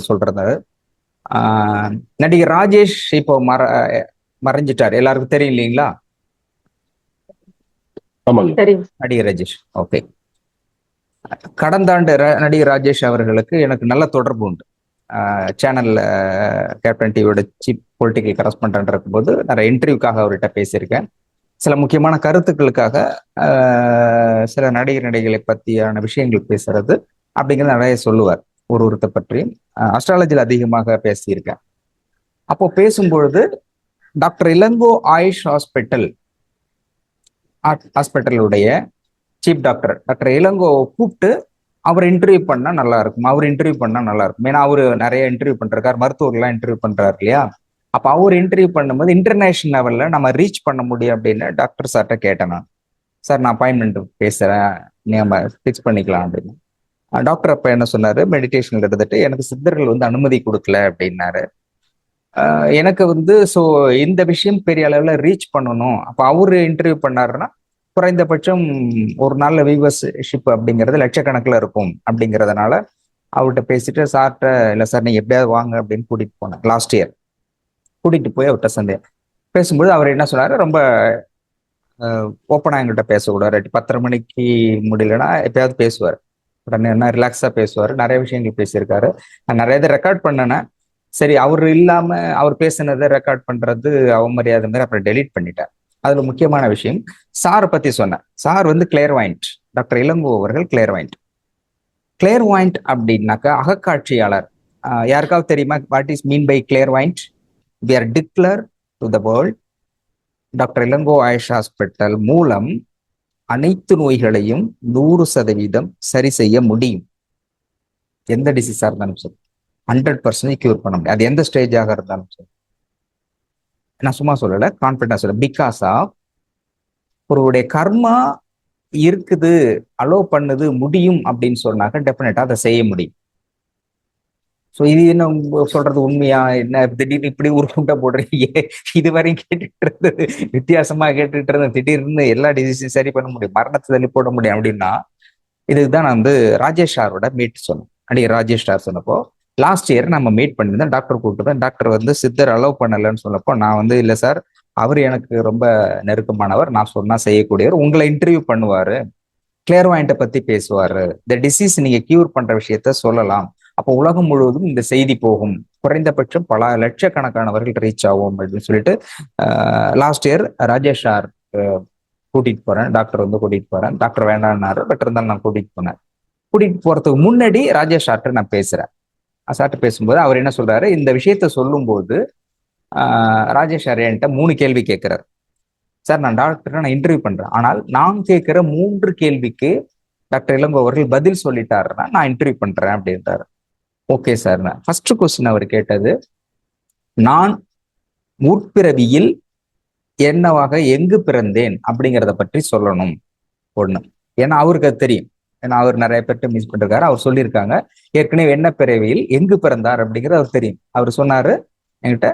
சொல்றது. ஆஹ் நடிகர் ராஜேஷ் இப்போ மற மறைஞ்சிட்டார். எல்லாருக்கும் தெரியும் இல்லைங்களா? நடிகர் ராஜேஷ். ஓகே. கடந்த ஆண்டு நடிகர் ராஜேஷ் அவர்களுக்கு எனக்கு நல்ல தொடர்பு உண்டு. சேனல்ல கேப்டன் டிவியோட சீப் பொலிட்டிக்கல் கரஸ்பாண்ட் இருக்கும்போது நிறைய இன்டர்வியூக்காக அவர்கிட்ட பேசியிருக்கேன். சில முக்கியமான கருத்துக்களுக்காக ஆஹ், சில நடிகர் நடிகளை பத்தியான விஷயங்கள் பேசுறது அப்படிங்கிறது நிறைய சொல்லுவார். ஒரு ஒருத்த பற்றி அஸ்ட்ராலஜியில் அதிகமாக பேசியிருக்கேன். அப்போ பேசும்பொழுது டாக்டர் இளங்கோ ஆயுஷ் ஹாஸ்பிட்டல் ஹாஸ்பிட்டலுடைய சீஃப் டாக்டர் டாக்டர் இளங்கோவை கூப்பிட்டு அவர் இன்டர்வியூ பண்ணா நல்லா இருக்கும் அவர் இன்டர்வியூ பண்ணா நல்லா இருக்கும். ஏன்னா அவர் நிறைய இன்டர்வியூ பண்றாரு மருத்துவர்கள்லாம் இன்டர்வியூ பண்றாரு இல்லையா? அப்போ அவர் இன்டர்வியூ பண்ணும்போது இன்டர்நேஷனல் லெவலில் நம்ம ரீச் பண்ண முடியும் அப்படின்னு டாக்டர் சார்கிட்ட கேட்டேன் நான். சார் நான் அப்பாயின்மெண்ட் பேசுகிறேன் நம்ம ஃபிக்ஸ் பண்ணிக்கலாம் அப்படின்னு. டாக்டர் அப்ப என்ன சொன்னாரு? மெடிடேஷன்ல இருந்துட்டு எனக்கு சித்தர்கள் வந்து அனுமதி கொடுக்கல அப்படின்னாரு. எனக்கு வந்து ஸோ இந்த விஷயம் பெரிய அளவில் ரீச் பண்ணணும். அப்போ அவர் இன்டர்வியூ பண்ணாருன்னா குறைந்தபட்சம் ஒரு நாள்ல வியூவர்ஷிப் அப்படிங்கிறது லட்சக்கணக்கில் இருக்கும் அப்படிங்கிறதுனால அவர்கிட்ட பேசிட்டு சார்கிட்ட இல்லை சார் நீங்கள் எப்படியாவது வாங்க அப்படின்னு கூட்டிகிட்டு போனேன் லாஸ்ட் இயர் கூட்டிகிட்டு போய் அவர்கிட்ட சந்தேன் பேசும்போது அவர் என்ன சொன்னார்? ரொம்ப ஓப்பனாக எங்கிட்ட பேசக்கூடாது. பத்தரை மணிக்கு முடியலன்னா எப்பயாவது பேசுவார். உடனே என்ன ரிலாக்ஸாக பேசுவார். நிறைய விஷயங்கள் பேசியிருக்காரு. நான் நிறைய இதை ரெக்கார்ட் பண்ணேன். சரி அவர் இல்லாம அவர் பேசுனதை ரெக்கார்ட் பண்றது அவமரியாதை மாதிரி அப்புறம் டெலீட் பண்ணிட்டேன். அதுல முக்கியமான விஷயம் சார் பத்தி சொன்னேன். சார் வந்து கிளியர் வாயிண்ட் டாக்டர் இளங்கோ அவர்கள் கிளியர் வாயிண்ட் கிளியர் வாயிண்ட் அப்படின்னாக்கா அகக்காட்சியாளர். யாருக்காவது தெரியுமா? What is mean by clear point we are declare to the world doctor Ilango Ayush hospital மூலம் அனைத்து நோய்களையும் நூறு சதவீதம் சரி செய்ய முடியும். எந்த டிசீஸாக இருந்தாலும் சரி. ஹண்ட்ரட் பர்சன்டேஜ் கியூர் பண்ண முடியும். அது எந்த ஸ்டேஜாக இருந்தாலும் சரி. நான் சும்மா சொல்லலை கான்பிடன்ஸ் சொல்ல பிகாஸ் ஆஃப் ஒருவருடைய கர்மா இருக்குது அலோ பண்ணுது முடியும் அப்படின்னு சொன்னாக்க டெஃபினட்டாக அதை செய்ய முடியும். ஸோ இது என்ன சொல்றது உண்மையா? என்ன திடீர்னு இப்படி ஒரு குண்டை போடுறீங்க? இதுவரையும் கேட்டுட்டு இருந்தது வித்தியாசமா கேட்டுட்டு இருந்தது. திடீர்னு எல்லா டிசிஷன் சரி பண்ண முடியும் மரணத்தை தள்ளி போட முடியும் அப்படின்னா இதுக்கு தான் நான் வந்து ராஜேஷ் சாரோட மீட் சொன்னேன். அடி ராஜேஷ் சார் சொன்னப்போ லாஸ்ட் இயர் நம்ம மீட் பண்ணியிருந்தேன் டாக்டர் கூப்பிட்டு டாக்டர் வந்து சித்தர் அலோவ் பண்ணலன்னு சொன்னப்போ நான் வந்து இல்லை சார் அவர் எனக்கு ரொம்ப நெருக்கமானவர் நான் சொன்னா செய்யக்கூடியவர் உங்களை இன்டர்வியூ பண்ணுவாரு கிளியர் வாயிண்ட்டை பத்தி பேசுவாரு. இந்த டிசீஸ் நீங்க கியூர் பண்ற விஷயத்த சொல்லலாம். அப்போ உலகம் முழுவதும் இந்த செய்தி போகும். குறைந்தபட்சம் பல லட்சக்கணக்கானவர்கள் ரீச் ஆகும் அப்படின்னு சொல்லிட்டு லாஸ்ட் இயர் ராஜேஷ் சார் கூட்டிட்டு போறேன். டாக்டர் வந்து கூட்டிட்டு போறேன். டாக்டர் வேண்டாம்னாரு. பட் இருந்தாலும் நான் கூட்டிட்டு போனேன். கூட்டிட்டு போறதுக்கு முன்னாடி ராஜேஷ் சார்ட்ட நான் பேசுறேன். சார்ட்ட பேசும்போது அவர் என்ன சொல்றாரு? இந்த விஷயத்த சொல்லும்போது ராஜேஷ் சார் என்கிட்ட மூணு கேள்வி கேட்கிறார். சார் நான் டாக்டர் நான் இன்டர்வியூ பண்றேன். ஆனால் நான் கேட்கிற மூன்று கேள்விக்கு டாக்டர் இளங்கோ அவர்கள் பதில் சொல்லிட்டாருன்னா நான் இன்டர்வியூ பண்றேன் அப்படின்றாரு. ஓகே சார் ஃபர்ஸ்ட் கொஸ்டின் அவர் கேட்டது நான் முற்பிறவியில் என்னவாக எங்கு பிறந்தேன்? அப்படிங்கிறத பற்றி சொல்லணும். ஒண்ணு. ஏன்னா அவருக்கு அது தெரியும். ஏன்னா அவர் நிறைய பேர்ட்ட மிஸ் பண்ணிருக்காரு. அவர் சொல்லியிருக்காங்க ஏற்கனவே என்ன பிறவியில் எங்கு பிறந்தார் அப்படிங்கிறது அவர் தெரியும். அவர் சொன்னாரு என்கிட்ட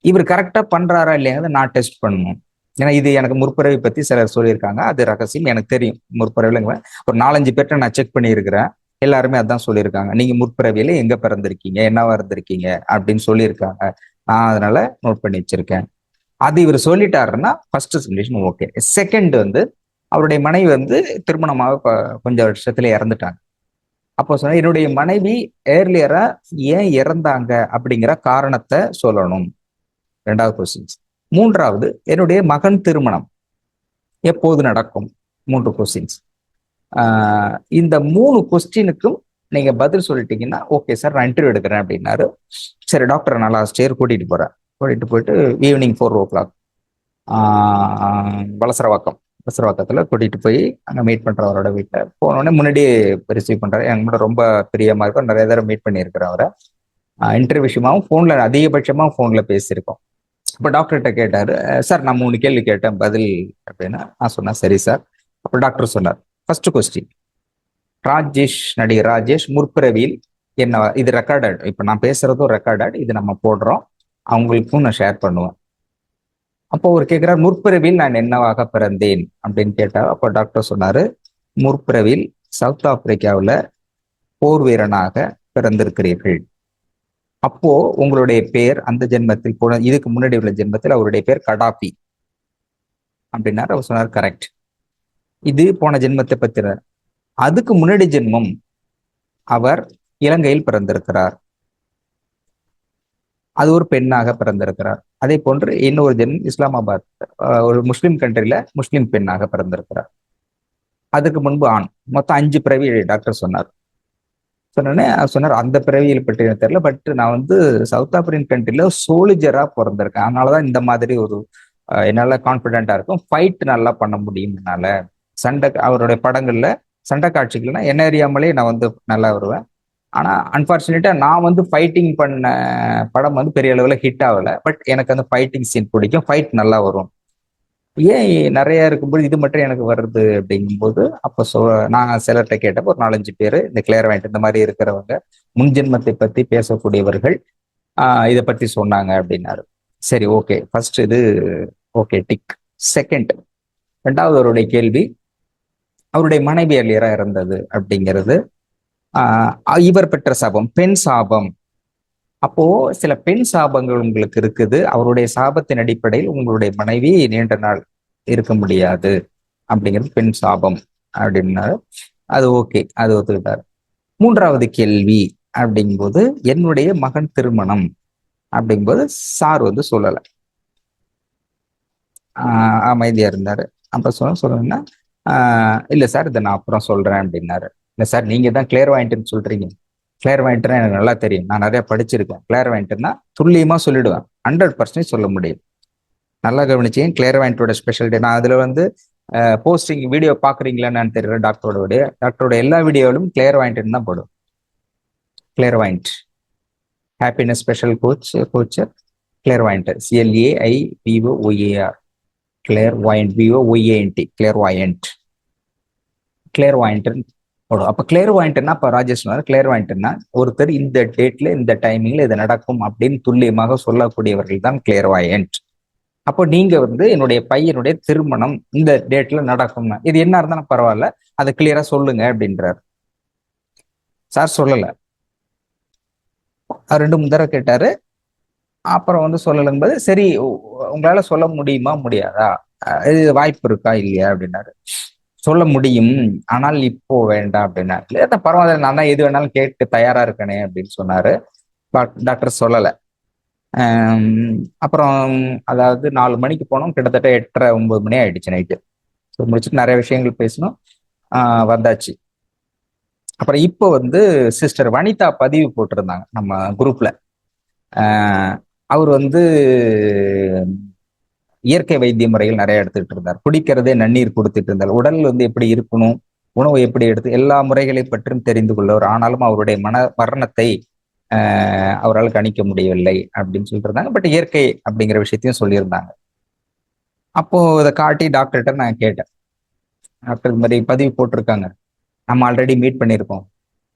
இவர் கரெக்டா பண்றாரா இல்லையாங்கிறத நான் டெஸ்ட் பண்ணணும். ஏன்னா இது எனக்கு முற்பிறவை பத்தி சிலர் சொல்லியிருக்காங்க. அது ரகசியம் எனக்கு தெரியும். முற்பிறவிலங்க ஒரு நாலஞ்சு பேர்ட்ட நான் செக் பண்ணியிருக்கிறேன். எல்லாருமே அதான் சொல்லியிருக்காங்க. நீங்க முற்பிறவியில எங்க பிறந்திருக்கீங்க? என்னவா இருந்திருக்கீங்க? அப்படின்னு சொல்லியிருக்காங்க. நான் அதனால நோட் பண்ணி வச்சிருக்கேன். அது இவர் சொல்லிட்டாருன்னா ஃபர்ஸ்ட் சொல்யூஷன் ஓகே செகண்ட் வந்து அவருடைய மனைவி வந்து திருமணமாக கொஞ்சம் வருஷத்துல இறந்துட்டாங்க. அப்போ சொன்ன என்னுடைய மனைவி ஏர்லியரா ஏன் இறந்தாங்க? அப்படிங்கிற காரணத்தை சொல்லணும். ரெண்டாவது கொஸ்டின்ஸ் மூன்றாவது என்னுடைய மகன் திருமணம் எப்போது நடக்கும்? மூன்று கொஸ்டின்ஸ் இந்த மூணு கொஸ்டினுக்கும் நீங்க பதில் சொல்லிட்டீங்கன்னா ஓகே சார் நான் இன்டர்வியூ எடுக்கிறேன் அப்படின்னாரு. சரி டாக்டர் நான் லாஸ்ட் இயர் கூட்டிட்டு போறேன். கூட்டிட்டு போயிட்டு evening four o'clock Valasaravakkam. வலசரவாக்கத்துல கூட்டிட்டு போய் அங்க மீட் பண்ணுறவரோட வீட்டில் போனோடனே முன்னாடியே ரிசீவ் பண்றாரு. என் கூட ரொம்ப பிரியமா இருக்கும். நிறைய தடவை மீட் பண்ணியிருக்கிறேன் அவரை. இன்டர்வியூ விஷயமாவும் ஃபோனில் அதிகபட்சமா ஃபோனில் பேசியிருக்கோம். இப்போ டாக்டர்கிட்ட கேட்டாரு சார் நான் மூணு கேள்வி கேட்டேன் பதில் அப்படின்னா நான் சொன்னேன். சரி சார். அப்போ டாக்டர் சொன்னார் ஃபர்ஸ்ட் கொஸ்டின் ராஜேஷ் நடிகர் ராஜேஷ் முற்பிறவியில் என்ன இது ரெக்கார்டட் இப்போ நான் பேசுறதும் ரெக்கார்டட் இது நம்ம போடுறோம். அவங்களுக்கும் நான் ஷேர் பண்ணுவேன். அப்போ அவர் கேட்கிறார் முற்பிறவியில் நான் என்னவாக பிறந்தேன்? அப்படின்னு கேட்டா அப்போ டாக்டர் சொன்னாரு முற்பிறவில் சவுத் ஆப்பிரிக்காவில் போர் வீரனாக பிறந்திருக்கிறீர்கள். அப்போ உங்களுடைய பேர் அந்த ஜென்மத்தில் இதுக்கு முன்னாடி உள்ள ஜென்மத்தில் அவருடைய பேர் கடாபி. அப்படின்னாரு. அவர் சொன்னார் கரெக்ட் இது போன ஜென்மத்தை பத்திர அதுக்கு முன்னாடி ஜென்மம் அவர் இலங்கையில் பிறந்திருக்கிறார். அது ஒரு பெண்ணாக பிறந்திருக்கிறார். அதே போன்று இன்னொரு ஜென்மம் இஸ்லாமாபாத் ஒரு முஸ்லிம் கண்ட்ரில முஸ்லிம் பெண்ணாக பிறந்திருக்கிறார். அதுக்கு முன்பு ஆண். மொத்தம் அஞ்சு பிறவி டாக்டர் சொன்னார். சொன்னோடனே சொன்னார் அந்த பிறவியில் பற்றி எனக்கு தெரியல பட் நான் வந்து சவுத் ஆப்பிரிக்கன் கண்ட்ரில சோலிஜரா பிறந்திருக்கேன். அதனாலதான் இந்த மாதிரி ஒரு என்னால கான்பிடென்டா இருக்கும். ஃபைட் நல்லா பண்ண முடியும் சண்டை அவருடைய படங்கள்ல சண்டை காட்சிகள்னா என்ன அறியாமலே நான் வந்து நல்லா வருவேன். ஆனால் அன்ஃபார்ச்சுனேட்டாக நான் வந்து ஃபைட்டிங் பண்ண படம் வந்து பெரிய அளவில் ஹிட் ஆகலை. பட் எனக்கு அந்த ஃபைட்டிங் சீன் பிடிக்கும். ஃபைட் நல்லா வரும். ஏன் நிறைய இருக்கும்போது இது மட்டும் எனக்கு வருது அப்படிங்கும்போது அப்போ சொ நான் சிலர்கிட்ட கேட்டப்போ ஒரு நாலஞ்சு பேர் இந்த கிளியர் வாங்கிட்டு இந்த மாதிரி இருக்கிறவங்க முன்ஜென்மத்தை பற்றி பேசக்கூடியவர்கள் இதை பற்றி சொன்னாங்க அப்படின்னாரு. சரி ஓகே ஃபர்ஸ்ட் இது ஓகே டிக் செகண்ட் ரெண்டாவது அவருடைய கேள்வி அவருடைய மனைவி அலியரா இருந்தது அப்படிங்கிறது. இவர் பெற்ற சாபம் பெண் சாபம். அப்போ சில பெண் சாபங்கள் உங்களுக்கு இருக்குது. அவருடைய சாபத்தின் அடிப்படையில் உங்களுடைய மனைவி நீண்ட நாள் இருக்க முடியாது அப்படிங்கிறது பெண் சாபம் அப்படின்னாரு. அது ஓகே அது ஒத்துக்கிட்டார். மூன்றாவது கேள்வி அப்படிங்கும்போது என்னுடைய மகன் திருமணம் அப்படிங்கும்போது சார் வந்து சொல்லலை. அமைதியா இருந்தாரு. அப்ப சொல்ல சொல்லணும்னா இல்லை சார் இதை நான் அப்புறம் சொல்கிறேன் அப்படின்னாரு. இல்லை சார் நீங்கள் தான் கிளியர் வாங்கிட்டுன்னு சொல்கிறீங்க கிளியர் வாங்கிட்டுனா எனக்கு நல்லா தெரியும். நான் நிறைய படிச்சிருக்கேன். கிளியர் வாங்கிட்டுனா துல்லியமாக சொல்லிடுவேன். ஹண்ட்ரட் பர்சன்டேஜ் சொல்ல முடியும். நல்லா கவனிச்சேன் கிளியர் வாயிண்டோட ஸ்பெஷாலிட்டி நான் அதில் வந்து போஸ்டிங் வீடியோ பார்க்குறீங்களான்னு தெரியல டாக்டரோட வீடியோ டாக்டரோட எல்லா வீடியோவிலும் கிளியர் வாங்கிட்டு தான் போடும் clear point happiness special coach Kochhar clear point சிஎல்ஏ பிஓ ஒஏஆர் கிளியர் வாயிண்ட் பிஓ ஒய்ஏஎன்டி கிளியர் வாயண்ட் கிளியர் வாயிண்ட் போடும் அப்போ கிளியர் வாயிண்ட்னா இப்ப ராஜேஷ் கிளியர் வாயிண்ட்னா ஒருத்தர் இந்த டேட்ல இந்த டைமிங்ல இது நடக்கும் அப்படின்னு துல்லியமாக சொல்லக்கூடியவர்கள் தான் கிளியர் வாயண்ட் அப்போ நீங்க வந்து என்னுடைய பையனுடைய திருமணம் இந்த டேட்ல நடக்கும்னா. இது என்ன இருந்தாலும் பரவாயில்ல அதை கிளியரா சொல்லுங்க அப்படின்றார். சார் சொல்லல. ரெண்டு மூணு தடவை கேட்டாரு அப்புறம் வந்து சொல்லலங்கும்போது சரி உங்களால சொல்ல முடியுமா? முடியாதா? இது வாய்ப்பு இருக்கா? இல்லையா? அப்படின்னாரு. சொல்ல முடியும் ஆனால் இப்போ வேண்டாம் அப்படின்னா இல்லை பரவாயில்ல நான் தான் எது வேணாலும் கேட்டு தயாரா இருக்கனே அப்படின்னு சொன்னாரு. டாக்டர் சொல்லலை. அப்புறம் அதாவது நாலு மணிக்கு போனோம். கிட்டத்தட்ட எட்டரை ஒன்பது மணி ஆயிடுச்சு நைட்டு. ஸோ முடிச்சுட்டு நிறைய விஷயங்கள் பேசணும் வந்தாச்சு. அப்புறம் இப்போ வந்து சிஸ்டர் வனிதா பதிவு போட்டிருந்தாங்க நம்ம குரூப்ல. அவர் வந்து இயற்கை வைத்திய முறைகள் நிறைய எடுத்துக்கிட்டு இருந்தார். குடிக்கிறதே நன்னீர் கொடுத்துட்டு இருந்தார். உடல் வந்து எப்படி இருக்கணும் உணவு எப்படி எடுத்து எல்லா முறைகளை பற்றியும் தெரிந்து கொள்ளவர். ஆனாலும் அவருடைய மன மரணத்தை அவரால் கணிக்க முடியவில்லை அப்படின்னு சொல்லிட்டு இருந்தாங்க. பட் இயற்கை அப்படிங்கிற விஷயத்தையும் சொல்லியிருந்தாங்க. அப்போ இதை காட்டி டாக்டர்கிட்ட நான் கேட்டேன். டாக்டர் இது மாதிரி பதிவு போட்டிருக்காங்க. நம்ம ஆல்ரெடி மீட் பண்ணியிருக்கோம்.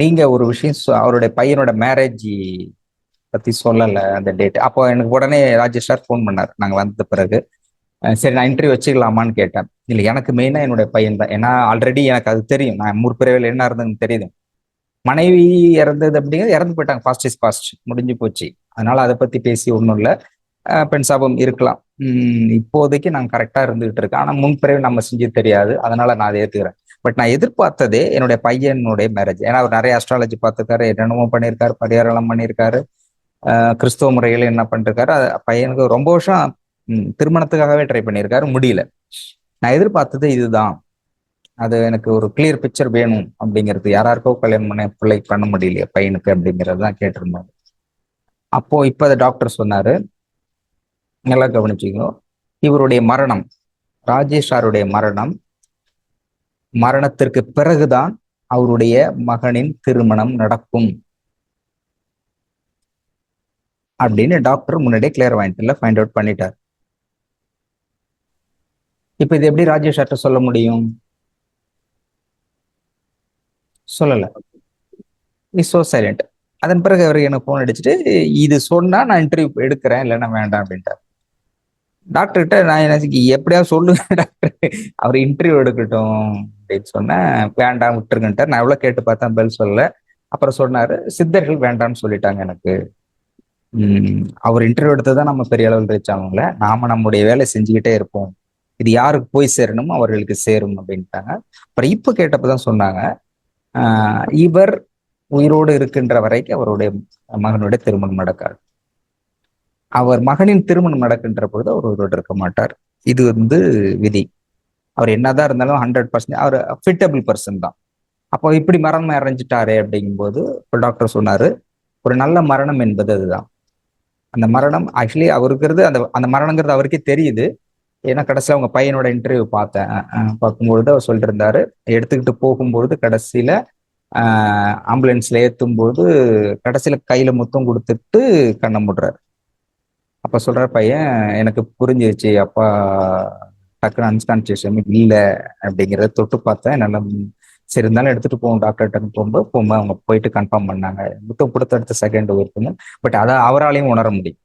நீங்க ஒரு விஷயம் அவருடைய பையனோட மேரேஜ் பத்தி சொல்லலை அந்த டேட் அப்போ எனக்கு உடனே ராஜேஷ் சார் ஃபோன் பண்ணார். நாங்கள் வந்த பிறகு. சரி நான் இன்டர்வியூ வச்சுக்கலாமான்னு கேட்டேன். இல்லை எனக்கு மெயினாக என்னுடைய பையன் தான். ஏன்னா ஆல்ரெடி எனக்கு அது தெரியும். நான் முற்பிறவில் என்ன இருந்ததுன்னு தெரியுது. மனைவி இறந்தது அப்படிங்கிறது இறந்து போயிட்டாங்க. ஃபாஸ்ட் இஸ் ஃபாஸ்ட் முடிஞ்சு போச்சு. அதனால அதை பத்தி பேசி ஒன்றும் இல்லை. பெண் சாபம் இருக்கலாம். இப்போதைக்கு நான் கரெக்டாக இருந்துகிட்டு இருக்கேன். ஆனால் முன்பிறவை நம்ம செஞ்சு தெரியாது. அதனால நான் அதை ஏற்றுக்கிறேன் பட் நான் எதிர்பார்த்ததே என்னுடைய பையனுடைய மேரேஜ் ஏன்னா அவர் நிறைய அஸ்ட்ராலஜி பார்த்துருக்காரு. என்னென்னமோ பண்ணியிருக்காரு. பரிகாரம் பண்ணியிருக்காரு. கிறிஸ்துவ முறையில என்ன பண்ணிருக்காரு? பையனுக்கு ரொம்ப வருஷம் திருமணத்துக்காகவே ட்ரை பண்ணியிருக்காரு முடியல. நான் எதிர்பார்த்தது இதுதான். அது எனக்கு ஒரு கிளியர் பிக்சர் வேணும் அப்படிங்கிறது. யாராருக்கோ கல்யாணம் பண்ண பிள்ளை பண்ண முடியலையே பையனுக்கு அப்படிங்கிறது தான் கேட்டிருந்தாங்க அப்போ இப்ப டாக்டர் சொன்னாரு. நல்லா கவனிச்சிக்கணும் இவருடைய மரணம் ராஜேஷ் சாருடைய மரணம் மரணத்திற்கு பிறகுதான் அவருடைய மகனின் திருமணம் நடக்கும். அப்படின்னு டாக்டர் முன்னாடியே கிளியர் வாயிண்ட்ல ஃபைண்ட் அவுட் பண்ணிட்டார். இப்ப இது எப்படி ராஜேஷ் சார்ட்ட சொல்ல முடியும்? சொல்லல. இஸ் சோ சைலண்ட் அதன் பிறகு அவர் எனக்கு போன் அடிச்சுட்டு இது சொன்னா நான் இன்டர்வியூ எடுக்கிறேன் இல்லைன்னா வேண்டாம் அப்படின்ட்டார். டாக்டர்கிட்ட நான் என்ன எப்படியாவது சொல்லுங்க டாக்டர். அவர் இன்டர்வியூ எடுக்கட்டும் அப்படின்னு சொன்னேன் வேண்டாம் விட்டுருங்கன்ட்டார். நான் எவ்வளவு கேட்டு பார்த்தேன் பதில் சொல்ல அப்புறம் சொன்னாரு சித்தர்கள் வேண்டாம்னு சொல்லிட்டாங்க எனக்கு. அவர் இன்டர்வியூ எடுத்ததான் நம்ம பெரிய அளவில் ரீச் ஆகுங்கள நாம நம்முடைய வேலை செஞ்சுக்கிட்டே இருப்போம். இது யாருக்கு போய் சேரணுமோ அவர்களுக்கு சேரும் அப்படின்ட்டாங்க. அப்புறம் இப்ப கேட்டப்பதான் சொன்னாங்க ஆஹ் இவர் உயிரோடு இருக்கின்ற வரைக்கும் அவருடைய மகனுடைய திருமணம் நடக்காது. அவர் மகனின் திருமணம் நடக்கின்ற பொழுது அவர் உயிரோடு இருக்க மாட்டார். இது வந்து விதி. அவர் என்னதான் இருந்தாலும் ஹண்ட்ரட் பர்சன்ட் அவர் ஃபிட்டபிள் பர்சன் தான். அப்போ இப்படி மரணம் அடைஞ்சிட்டாரே அப்படிங்கும்போது இப்போ டாக்டர் சொன்னாரு ஒரு நல்ல மரணம் என்பது அதுதான். அந்த மரணம் ஆக்சுவலி அவருக்கிறது அந்த அந்த மரணங்கிறது அவருக்கே தெரியுது. ஏன்னா கடைசியில் அவங்க பையனோட இன்டர்வியூ பார்த்தேன். பார்க்கும்பொழுது அவர் சொல்லிட்டு இருந்தாரு எடுத்துக்கிட்டு போகும்பொழுது கடைசியில ஆம்புலன்ஸ்ல ஏற்றும்போது கடைசியில கையில முத்தம் கொடுத்துட்டு கண்ணை முடுறாரு. அப்ப சொல்ற பையன் எனக்கு புரிஞ்சிருச்சு அப்பா டக்குன்னு அன்கான்சியஸ் இல்லை அப்படிங்கிறத தொட்டு பார்த்தேன். நல்லா சரி இருந்தாலும் எடுத்துட்டு போவோம் டாக்டர்கிட்ட போகும்போது போகும்போது அவங்க போயிட்டு கன்ஃபார்ம் பண்ணாங்க. முத்தம் கொடுத்த அடுத்த செகண்ட் ஒருத்தங்க பட் அதை அவராலையும் உணர முடியும்